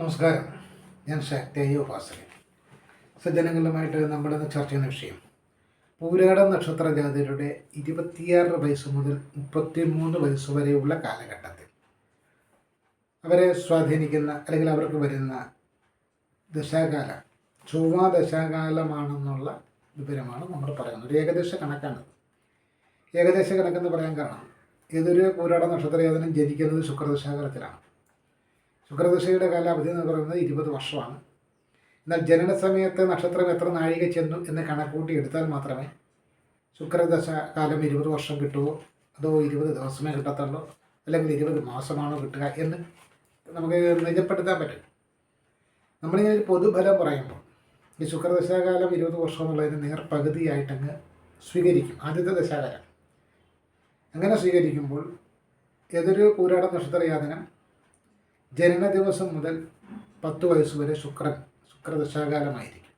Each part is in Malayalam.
നമസ്കാരം. ഞാൻ ശക്തേയ ഉപാസകൻ സജ്ജനങ്ങളുമായിട്ട് നമ്മളിന്ന് ചർച്ച ചെയ്യുന്ന വിഷയം പൂരാട നക്ഷത്ര ജാതിയുടെ ഇരുപത്തിയാറ് വയസ്സ് മുതൽ മുപ്പത്തിമൂന്ന് വയസ്സ് വരെയുള്ള കാലഘട്ടത്തിൽ. അവരെ സ്വാധീനിക്കുന്ന അല്ലെങ്കിൽ അവർക്ക് വരുന്ന ദശാകാലം ചൊവ്വ ദശാകാലമാണെന്നുള്ള വിവരമാണ് നമ്മൾ പറയുന്നത്. ഒരു ഏകദേശ കണക്കാണ് ഏകദേശ കണക്കെന്ന് പറയാൻ കാരണം ഏതൊരു പൂരാട നക്ഷത്ര നക്ഷത്രജാതനം ജനിക്കുന്നത് ശുക്രദശാകാലത്തിലാണ്. ശുക്രദശയുടെ കാലാവധി എന്ന് പറയുന്നത് ഇരുപത് വർഷമാണ്. എന്നാൽ ജനന സമയത്ത് നക്ഷത്രം എത്ര നാഴിക ചെന്നു എന്ന് കണക്കൂട്ടി എടുത്താൽ മാത്രമേ ശുക്രദശ കാലം ഇരുപത് വർഷം കിട്ടുമോ അതോ ഇരുപത് ദിവസമേ കിട്ടത്തുള്ളൂ? അല്ലെങ്കിൽ ഇരുപത് മാസമാണോ കിട്ടുക എന്ന് നമുക്ക് നിജപ്പെടുത്താൻ പറ്റും. നമ്മളിങ്ങനെ ഒരു പൊതുഫലം പറയുമ്പോൾ ഈ ശുക്രദശാകാലം ഇരുപത് വർഷം എന്നുള്ളതിന് നേർ പകുതിയായിട്ടങ്ങ് സ്വീകരിക്കും. ആദ്യത്തെ ദശാകാലം. അങ്ങനെ സ്വീകരിക്കുമ്പോൾ ഏതൊരു പൂരാട നക്ഷത്രയാതനം ജനന ദിവസം മുതൽ പത്ത് വയസ്സ് വരെ ശുക്രൻ ശുക്രദശാകാലമായിരിക്കും.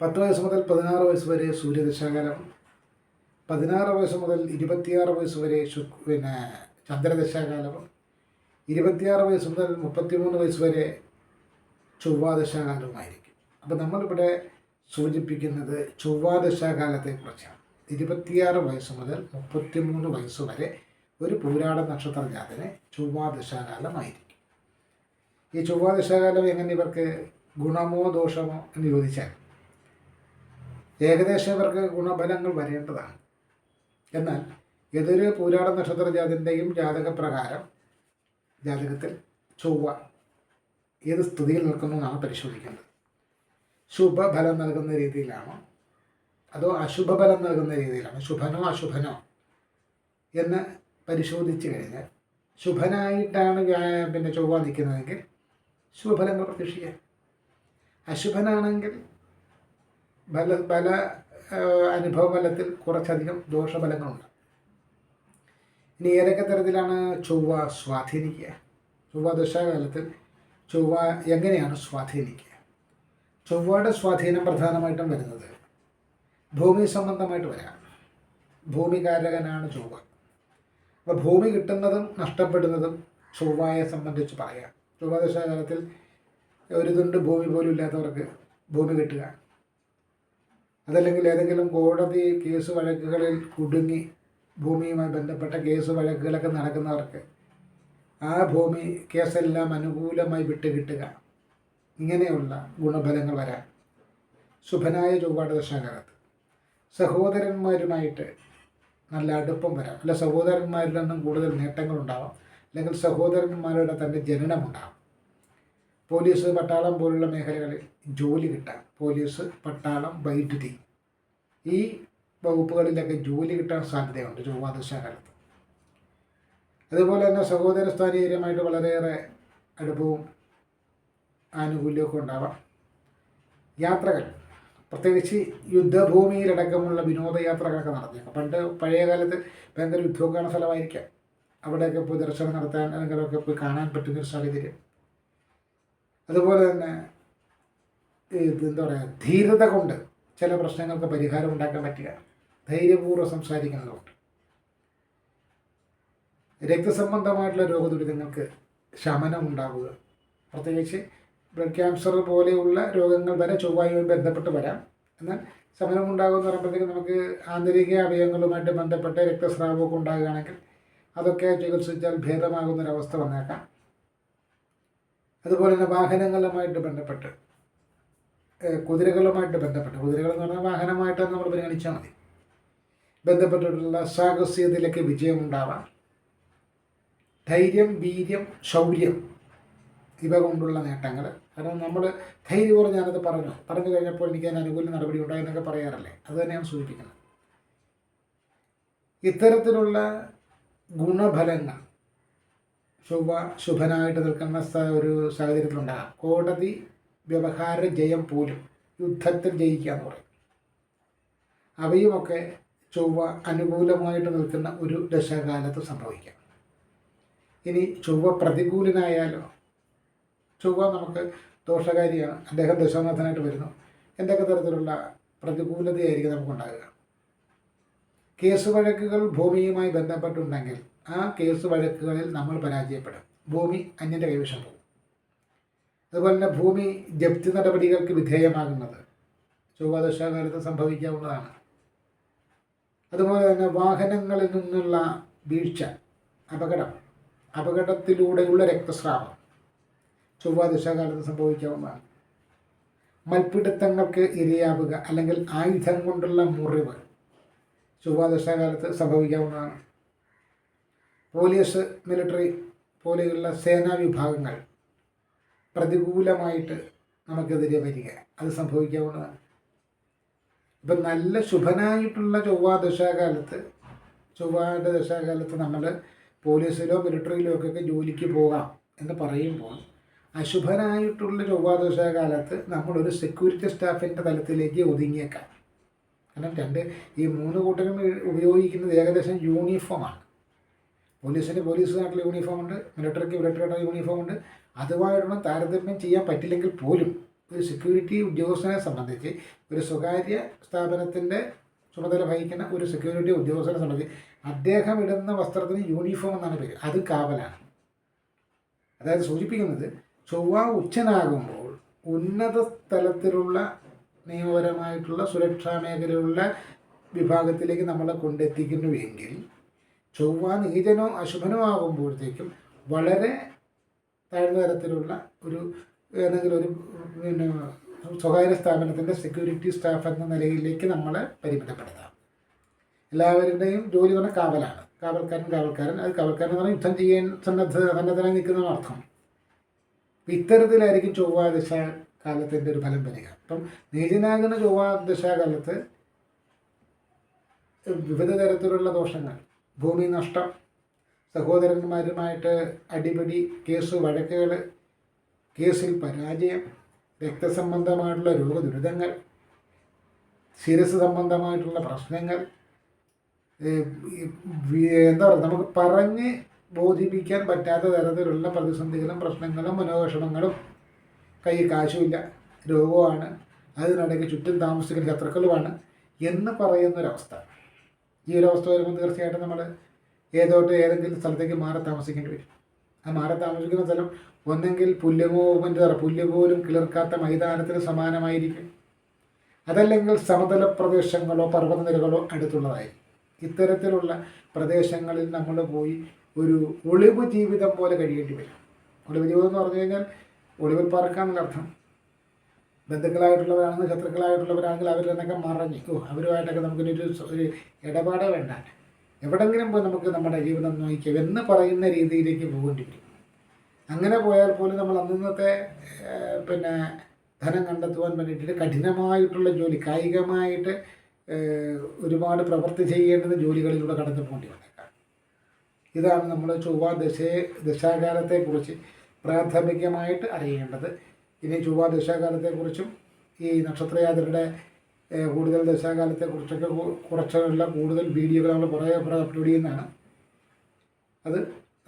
പത്ത് വയസ്സ് മുതൽ പതിനാറ് വയസ്സ് വരെ സൂര്യദശാകാലം. പതിനാറ് വയസ്സ് മുതൽ ഇരുപത്തിയാറ് വയസ്സ് വരെ ശു പിന്നെ ചന്ദ്രദശാകാലം. ഇരുപത്തിയാറ് വയസ്സ് മുതൽ മുപ്പത്തിമൂന്ന് വയസ്സ് വരെ ചൊവ്വാദശാകാലവുമായിരിക്കും അപ്പോൾ നമ്മളിവിടെ സൂചിപ്പിക്കുന്നത് ചൊവ്വാദശാകാലത്തെക്കുറിച്ചാണ്. ഇരുപത്തിയാറ് വയസ്സ് മുതൽ മുപ്പത്തിമൂന്ന് വയസ്സ് വരെ ഒരു പൂരാട നക്ഷത്ര ജാതന് ചൊവ്വാദശാകാലമായിരിക്കും. ഈ ചൊവ്വാദശാകാലം എങ്ങനെ ഇവർക്ക് ഗുണമോ ദോഷമോ എന്ന് ചോദിച്ചാൽ ഏകദേശം ഇവർക്ക് ഗുണഫലങ്ങൾ വരേണ്ടതാണ്. എന്നാൽ ഏതൊരു പൂരാട നക്ഷത്ര ജാതിന്റെയും ജാതകപ്രകാരം ജാതകത്തിൽ ചൊവ്വ ഏത് സ്ഥിതിയിൽ നിൽക്കുന്നു എന്നാണ് പരിശോധിക്കേണ്ടത്. ശുഭഫലം നൽകുന്ന രീതിയിലാണോ അതോ അശുഭഫലം നൽകുന്ന രീതിയിലാണോ? ശുഭനോ അശുഭനോ എന്ന് പരിശോധിച്ച് കഴിഞ്ഞാൽ ശുഭനായിട്ടാണ് പിന്നെ ചൊവ്വ നിൽക്കുന്നതെങ്കിൽ ശുഭഫലങ്ങൾ പ്രതീക്ഷിക്കാം. അശുഭനാണെങ്കിൽ ബല ബല അനുഭവ ബലത്തിൽ കുറച്ചധികം ദോഷഫലങ്ങളുണ്ട്. ഇനി ഏതൊക്കെ തരത്തിലാണ് ചൊവ്വ സ്വാധീനിക്കുക? ചൊവ്വ ദശാകാലത്തിൽ ചൊവ്വ എങ്ങനെയാണ് സ്വാധീനിക്കുക? ചൊവ്വയുടെ സ്വാധീനം പ്രധാനമായിട്ടും വരുന്നത് ഭൂമി സംബന്ധമായിട്ട് വരാം ഭൂമികാരകനാണ് ചൊവ്വ. അപ്പോൾ ഭൂമി കിട്ടുന്നതും നഷ്ടപ്പെടുന്നതും ചൊവ്വായെ സംബന്ധിച്ച് പറയാം. ചൊവ്വാദശാകാലത്തിൽ ഒരു തുണ്ട് ഭൂമി പോലും ഇല്ലാത്തവർക്ക് ഭൂമി കിട്ടുക. അതല്ലെങ്കിൽ ഏതെങ്കിലും കോടതി കേസ് വഴക്കുകളിൽ കുടുങ്ങി ഭൂമിയുമായി ബന്ധപ്പെട്ട കേസ് വഴക്കുകളൊക്കെ നടക്കുന്നവർക്ക് ആ ഭൂമി കേസെല്ലാം അനുകൂലമായി വിട്ട് കിട്ടുക. ഇങ്ങനെയുള്ള ഗുണഫലങ്ങൾ വരാൻ. ശുഭനായ ചൊവ്വാട് ദശാകാലത്ത് സഹോദരന്മാരുമായിട്ട് നല്ല അടുപ്പം വരാം. അല്ല സഹോദരന്മാരിൽ നിന്നും കൂടുതൽ നേട്ടങ്ങളുണ്ടാവാം. അല്ലെങ്കിൽ സഹോദരന്മാരുടെ തന്നെ ജനനമുണ്ടാകും പോലീസ് പട്ടാളം പോലുള്ള മേഖലകളിൽ ജോലി കിട്ടാം പോലീസ് പട്ടാളം വൈദ്യുതി ഈ വകുപ്പുകളിലൊക്കെ ജോലി കിട്ടാൻ സാധ്യതയുണ്ട് ചൊവ്വാദശാകാലത്ത് അതുപോലെ തന്നെ സഹോദര സ്ഥാനീയരുമായിട്ട് വളരെയേറെ അടുപ്പവും ആനുകൂല്യമൊക്കെ ഉണ്ടാവാം. യാത്രകൾ. പ്രത്യേകിച്ച് യുദ്ധഭൂമിയിലടക്കമുള്ള വിനോദയാത്രകളൊക്കെ നടത്തിയേക്കാം. പണ്ട് പഴയ കാലത്ത് ഭയങ്കര യുദ്ധമൊക്കെയാണ് സ്ഥലമായിരിക്കാം. അവിടെയൊക്കെ പോയി ദർശനം നടത്താൻ അല്ലെങ്കിലൊക്കെ പോയി കാണാൻ പറ്റുന്നൊരു സാഹചര്യം. അതുപോലെ തന്നെ എന്താ പറയുക ധീരത കൊണ്ട് ചില പ്രശ്നങ്ങൾക്ക് പരിഹാരം ഉണ്ടാക്കാൻ പറ്റുക. ധൈര്യപൂർവം സംസാരിക്കുന്നതുകൊണ്ട്. രക്തസംബന്ധമായിട്ടുള്ള രോഗദുരിതങ്ങൾക്ക് ശമനം ഉണ്ടാവുക പ്രത്യേകിച്ച് ബ്ലഡ് ക്യാൻസർ പോലെയുള്ള രോഗങ്ങൾ വരെ ചൊവ്വായുമായി ബന്ധപ്പെട്ട് വരാം. എന്നാൽ ശമനം ഉണ്ടാകുമെന്ന് പറയുമ്പോഴത്തേക്കും നമുക്ക് ആന്തരിക അവയവങ്ങളുമായിട്ട് ബന്ധപ്പെട്ട് രക്തസ്രാവമൊക്കെ ഉണ്ടാകുകയാണെങ്കിൽ അതൊക്കെ ചികിത്സിച്ചാൽ ഭേദമാകുന്നൊരവസ്ഥ വന്നേക്കാം. അതുപോലെ തന്നെ വാഹനങ്ങളുമായിട്ട് ബന്ധപ്പെട്ട് കുതിരകളുമായിട്ട് ബന്ധപ്പെട്ട് കുതിരകൾ എന്ന് പറഞ്ഞാൽ വാഹനമായിട്ട് നമ്മൾ പരിഗണിച്ചാൽ മതി. ബന്ധപ്പെട്ടിട്ടുള്ള സാഹസികതയിലൊക്കെ വിജയമുണ്ടാവാം. ധൈര്യം വീര്യം ശൗര്യം ഇവ കൊണ്ടുള്ള നേട്ടങ്ങൾ. കാരണം നമ്മൾ ധൈര്യപൂർവം ഞാനത് പറഞ്ഞു. പറഞ്ഞു കഴിഞ്ഞപ്പോൾ എനിക്ക് അതിന് അനുകൂല നടപടി ഉണ്ടായെന്നൊക്കെ പറയാറല്ലേ? അത് തന്നെയാണ് സൂചിപ്പിക്കുന്നത്. ഇത്തരത്തിലുള്ള ഗുണഫലങ്ങൾ ശുഭ ശുഭനായിട്ട് നിൽക്കുന്ന ഒരു സാഹചര്യത്തിലുണ്ടാകാം കോടതി വ്യവഹാര ജയം പോലും യുദ്ധത്തിൽ ജയിക്കുക എന്ന് പറയും. അവയുമൊക്കെ ചൊവ്വ അനുകൂലമായിട്ട് നിൽക്കുന്ന ഒരു ദശകാലത്ത് സംഭവിക്കാം. ഇനി ചൊവ്വ പ്രതികൂലനായാലോ ചൊവ്വ നമുക്ക് ദോഷകാരിയാണ്. അദ്ദേഹം ദശാനാഥനായിട്ട് വരുന്നു. എന്തൊക്കെ തരത്തിലുള്ള പ്രതികൂലതയായിരിക്കും നമുക്കുണ്ടാകുക? കേസ് വഴക്കുകൾ ഭൂമിയുമായി ബന്ധപ്പെട്ടുണ്ടെങ്കിൽ ആ കേസ് വഴക്കുകളിൽ നമ്മൾ പരാജയപ്പെടും. ഭൂമി അന്യന്റെ കൈവശം പോകും. അതുപോലെ തന്നെ ഭൂമി ജപ്തി നടപടികൾക്ക് വിധേയമാകുന്നത് ചൊവ്വാദശാകാലത്ത് സംഭവിക്കാവുന്നതാണ്. അതുപോലെ തന്നെ വാഹനങ്ങളിൽ നിന്നുള്ള വീഴ്ച അപകടം അപകടത്തിലൂടെയുള്ള രക്തസ്രാവം ചൊവ്വാദശാകാലത്ത് സംഭവിക്കാവുന്നതാണ്. മൽപ്പിടുത്തങ്ങൾക്ക് ഇരയാവുക അല്ലെങ്കിൽ ആയുധം കൊണ്ടുള്ള മുറിവ് ചൊവ്വാദശാകാലത്ത് സംഭവിക്കാവുന്നതാണ്. പോലീസ് മിലിറ്ററി പോലെയുള്ള സേനാ വിഭാഗങ്ങൾ പ്രതികൂലമായിട്ട് നമുക്കെതിരെ വരിക. അത് സംഭവിക്കാവുന്നതാണ്. ഇപ്പം നല്ല ശുഭനായിട്ടുള്ള ചൊവ്വാദശാകാലത്ത് ചൊവ്വാന്റെ നമ്മൾ പോലീസിലോ മിലിറ്ററിയിലോ ഒക്കെ ജോലിക്ക് പോകാം എന്ന് പറയുമ്പോൾ അശുഭനായിട്ടുള്ള ചൊവ്വാ ദശാകാലത്ത് നമ്മളൊരു സെക്യൂരിറ്റി സ്റ്റാഫിന്റെ തലത്തിലേക്ക് ഒതുങ്ങിയേക്കാം. കാരണം രണ്ട് ഈ മൂന്ന് കൂട്ടരും ഉപയോഗിക്കുന്നത് ഏകദേശം യൂണിഫോമാണ് പോലീസിന് പോലീസ് നാട്ടിൽ യൂണിഫോം ഉണ്ട് മിലിറ്ററിക്ക് മിലിറ്ററിയുടെ യൂണിഫോം ഉണ്ട്. അതുമായിട്ടൊന്നും താരതമ്യം ചെയ്യാൻ പറ്റില്ലെങ്കിൽ പോലും ഒരു സെക്യൂരിറ്റി ഉദ്യോഗസ്ഥനെ സംബന്ധിച്ച് ഒരു സ്വകാര്യ സ്ഥാപനത്തിന്റെ ചുമതല വഹിക്കുന്ന ഒരു സെക്യൂരിറ്റി ഉദ്യോഗസ്ഥനെ സംബന്ധിച്ച് അദ്ദേഹം ഇടുന്ന വസ്ത്രത്തിന് യൂണിഫോം എന്നാണ് പേര്. അത് കാവലാണ്. അതായത് സൂചിപ്പിക്കുന്നത് ചൊവ്വ ഉച്ചനാകുമ്പോൾ ഉന്നത സ്ഥലത്തിലുള്ള നിയമപരമായിട്ടുള്ള സുരക്ഷാ മേഖലയുള്ള വിഭാഗത്തിലേക്ക് നമ്മളെ കൊണ്ടെത്തിക്കുന്നുവെങ്കിൽ ചൊവ്വ നീചനോ അശുഭനോ ആകുമ്പോഴത്തേക്കും വളരെ താഴ്ന്ന തരത്തിലുള്ള ഒരു ഏതെങ്കിലും ഒരു പിന്നെ സ്വകാര്യ സ്ഥാപനത്തിന്റെ സെക്യൂരിറ്റി സ്റ്റാഫ് എന്ന നിലയിലേക്ക് നമ്മളെ പരിമിതപ്പെടുത്താം. എല്ലാവരുടെയും ജോലി പറഞ്ഞാൽ കാവലാണ്. കാവൽക്കാരൻ കാവൽക്കാരൻ. അത് കാവൽക്കാരൻ എന്ന് പറഞ്ഞാൽ യുദ്ധം ചെയ്യാൻ സന്നദ്ധ സന്നദ്ധനായി നിൽക്കുന്ന അർത്ഥം ഇത്തരത്തിലായിരിക്കും ചൊവ്വാദശ കാലത്തിന്റെ ഒരു ഫലം വരിക അപ്പം നീചനാകുന്ന ചൊവ്വാദശാകാലത്ത് വിവിധ തരത്തിലുള്ള ദോഷങ്ങൾ. ഭൂമി നഷ്ടം സഹോദരന്മാരുമായിട്ട് അടിപിടി കേസ് വഴക്കുകൾ കേസിൽ പരാജയം രക്തസംബന്ധമായിട്ടുള്ള രോഗദുരിതങ്ങൾ ശിരസ് സംബന്ധമായിട്ടുള്ള പ്രശ്നങ്ങൾ എന്താ പറയുക നമുക്ക് പറഞ്ഞ് ബോധിപ്പിക്കാൻ പറ്റാത്ത തരത്തിലുള്ള പ്രതിസന്ധികളും പ്രശ്നങ്ങളും മനോവിഷമങ്ങളും കയ്യിൽ കാശുമില്ല. രോഗമാണ് അതിനിടയ്ക്ക് ചുറ്റും താമസിക്കുന്ന ശത്രുക്കളുമാണ്. എന്ന് പറയുന്നൊരവസ്ഥ. ഈ ഒരു അവസ്ഥ വരുമ്പോൾ തീർച്ചയായിട്ടും നമ്മൾ ഏതോട്ട് ഏതെങ്കിലും സ്ഥലത്തേക്ക് മാറി താമസിക്കേണ്ടി വരും. ആ മാറി താമസിക്കുന്ന സ്ഥലം ഒന്നെങ്കിൽ പുല്ലുമോ എന്താ പറയുക പുല്ല് പോലും കിളിർക്കാത്ത മൈതാനത്തിന് സമാനമായിരിക്കും. അതല്ലെങ്കിൽ സമതല പ്രദേശങ്ങളോ പർവതനിരകളോ അടുത്തുള്ളതായിരിക്കും. ഇത്തരത്തിലുള്ള പ്രദേശങ്ങളിൽ നമ്മൾ പോയി ഒരു ഒളിവ് ജീവിതം പോലെ കഴിയേണ്ടി വരും. ഒളിവ് ജീവിതം എന്ന് പറഞ്ഞു കഴിഞ്ഞാൽ ഒളിവിൽ പറക്കാന്നുള്ള അർത്ഥം. ബന്ധുക്കളായിട്ടുള്ളവരാണെങ്കിൽ ശത്രുക്കളായിട്ടുള്ളവരാണെങ്കിൽ അവരിൽ നിന്നൊക്കെ മറഞ്ഞു അവരുമായിട്ടൊക്കെ നമുക്കൊരു ഒരു ഇടപാടേ വേണ്ട. എവിടെങ്കിലും പോയി നമുക്ക് നമ്മുടെ ജീവിതം നോക്കിക്കാം എന്ന് പറയുന്ന രീതിയിലേക്ക് പോകേണ്ടി വരും. അങ്ങനെ പോയാൽ പോലും നമ്മൾ അന്നത്തെ പിന്നെ ധനം കണ്ടെത്തുവാൻ വേണ്ടിയിട്ട് കഠിനമായിട്ടുള്ള ജോലി കായികമായിട്ട് ഒരുപാട് പ്രവൃത്തി ചെയ്യേണ്ടുന്ന ജോലികളിലൂടെ കടന്നു പോകേണ്ടി വന്നേക്കാം ഇതാണ് നമ്മൾ ചൊവ്വ ദശയെ ദശാകാലത്തെക്കുറിച്ച് പ്രാഥമികമായിട്ട് അറിയേണ്ടത്. ഇനി ചൊവ്വ ദശാകാലത്തെക്കുറിച്ചും ഈ നക്ഷത്രയാത്രയുടെ കൂടുതൽ ദശാകാലത്തെക്കുറിച്ചൊക്കെ കുറച്ചുള്ള കൂടുതൽ വീഡിയോകൾ നമ്മൾ കുറേ അപ്ലോഡ് ചെയ്യുന്നതാണ്. അത്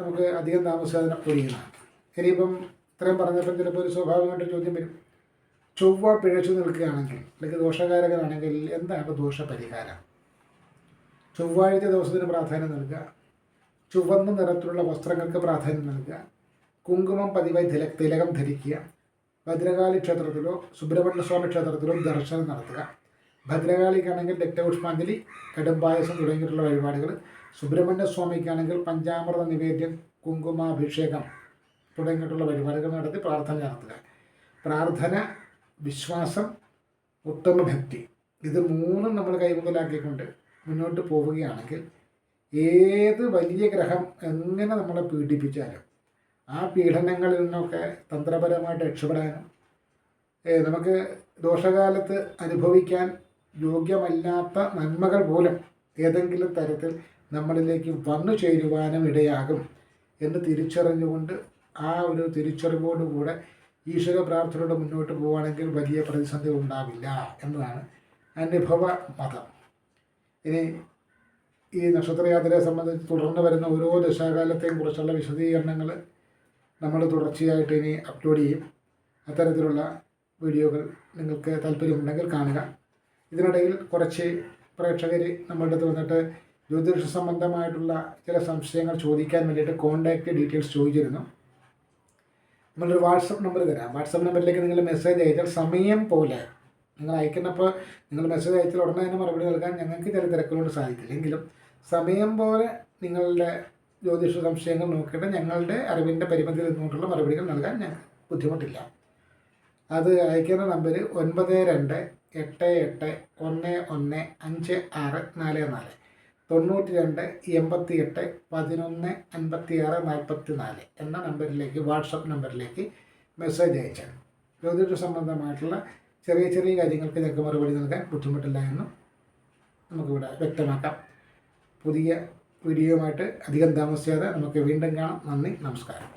നമുക്ക് അധികം താമസിക്കാതെ അപ്ലോഡ് ചെയ്യുന്നതാണ്. ഇനിയിപ്പം ഇത്രയും പറഞ്ഞപ്പോൾ ചിലപ്പോൾ ഒരു സ്വാഭാവികമായിട്ട് ചോദ്യം വരും. ചൊവ്വ പിഴച്ചു നിൽക്കുകയാണെങ്കിൽ അല്ലെങ്കിൽ ദോഷകാരകനാണെങ്കിൽ എന്താണ് ദോഷപരിഹാരം? ചൊവ്വാഴ്ച ദിവസത്തിന് പ്രാധാന്യം നൽകുക. ചുവന്ന നിറത്തിലുള്ള വസ്ത്രങ്ങൾക്ക് പ്രാധാന്യം നൽകുക. കുങ്കുമം പതിവായി തില തിലകം ധരിക്കുക. ഭദ്രകാളി ക്ഷേത്രത്തിലോ സുബ്രഹ്മണ്യ സ്വാമി ക്ഷേത്രത്തിലോ ദർശനം നടത്തുക. ഭദ്രകാളിക്കാണെങ്കിൽ രക്തപുഷ്പാഞ്ജലി കടുംപായസം തുടങ്ങിയിട്ടുള്ള വഴിപാടുകൾ. സുബ്രഹ്മണ്യ സ്വാമിക്കാണെങ്കിൽ പഞ്ചാമൃത നിവേദ്യം കുങ്കുമാഭിഷേകം തുടങ്ങിയിട്ടുള്ള വഴിപാടുകൾ നടത്തി പ്രാർത്ഥന നടത്തുക. പ്രാർത്ഥന വിശ്വാസം ഉത്തമ ഭക്തി. ഇത് മൂന്നും നമ്മൾ കൈമുതലാക്കിക്കൊണ്ട് മുന്നോട്ട് പോവുകയാണെങ്കിൽ ഏത് വലിയ ഗ്രഹം എങ്ങനെ നമ്മളെ പീഡിപ്പിച്ചാലും ആ പീഡനങ്ങളിൽ നിന്നൊക്കെ തന്ത്രപരമായിട്ട് രക്ഷപ്പെടാനും നമുക്ക് ദോഷകാലത്ത് അനുഭവിക്കാൻ യോഗ്യമല്ലാത്ത നന്മകൾ പോലും ഏതെങ്കിലും തരത്തിൽ നമ്മളിലേക്ക് വന്നു ചേരുവാനും ഇടയാകും എന്ന് തിരിച്ചറിഞ്ഞുകൊണ്ട് ആ ഒരു തിരിച്ചറിവോടുകൂടെ ഈശ്വര പ്രാർത്ഥനയോട് മുന്നോട്ട് പോവുകയാണെങ്കിൽ വലിയ പ്രതിസന്ധി ഉണ്ടാവില്ല എന്നതാണ് അനുഭവ മതം. ഇനി ഈ നക്ഷത്രയാത്രയെ സംബന്ധിച്ച് തുടർന്ന് വരുന്ന ഓരോ ദശാകാലത്തെയും കുറിച്ചുള്ള വിശദീകരണങ്ങൾ നമ്മൾ തുടർച്ചയായിട്ട് ഇനി അപ്ലോഡ് ചെയ്യും. അത്തരത്തിലുള്ള വീഡിയോകൾ നിങ്ങൾക്ക് താല്പര്യമുണ്ടെങ്കിൽ കാണുക. ഇതിനിടയിൽ കുറച്ച് പ്രേക്ഷകർ നമ്മളുടെ അടുത്ത് വന്നിട്ട് ജ്യോതിഷ സംബന്ധമായിട്ടുള്ള ചില സംശയങ്ങൾ ചോദിക്കാൻ വേണ്ടിയിട്ട് കോൺടാക്റ്റ് ഡീറ്റെയിൽസ് ചോദിച്ചിരുന്നു. നമ്മളൊരു വാട്സപ്പ് നമ്പർ തരാം. വാട്സപ്പ് നമ്പറിലേക്ക് നിങ്ങൾ മെസ്സേജ് അയച്ചാൽ സമയം പോലെ നിങ്ങൾ അയക്കുന്നപ്പോൾ നിങ്ങൾ മെസ്സേജ് അയച്ചാൽ ഉടനെ തന്നെ മറുപടി നൽകാൻ ഞങ്ങൾക്ക് ചില സാധിക്കില്ല. എങ്കിലും സമയം പോലെ നിങ്ങളുടെ ജ്യോതിഷ സംശയങ്ങൾ നോക്കിയിട്ട് ഞങ്ങളുടെ അറിവിന്റെ പരിമിതിയിൽ നിന്നുകൊണ്ടുള്ള മറുപടികൾ നൽകാൻ ഞങ്ങൾക്ക് ബുദ്ധിമുട്ടില്ല. അത് അയക്കുന്ന നമ്പർ ഒൻപത് രണ്ട് എട്ട് എട്ട് ഒന്ന് ഒന്ന് അഞ്ച് ആറ് നാല് നാല്. തൊണ്ണൂറ്റി രണ്ട് എൺപത്തി എട്ട് പതിനൊന്ന് അൻപത്തി ആറ് നാൽപ്പത്തി നാല് എന്ന നമ്പറിലേക്ക് വാട്സപ്പ് നമ്പറിലേക്ക് മെസ്സേജ് അയച്ചാൽ. ജ്യോതിഷ സംബന്ധമായിട്ടുള്ള ചെറിയ ചെറിയ കാര്യങ്ങൾക്ക് ഞങ്ങൾക്ക് മറുപടി നൽകാൻ ബുദ്ധിമുട്ടില്ല എന്നും നമുക്കിവിടെ വ്യക്തമാക്കാം. പുതിയ വീഡിയോയുമായിട്ട് അധികം താമസിയാതെ നമുക്ക് വീണ്ടും കാണാം. നന്ദി നമസ്കാരം.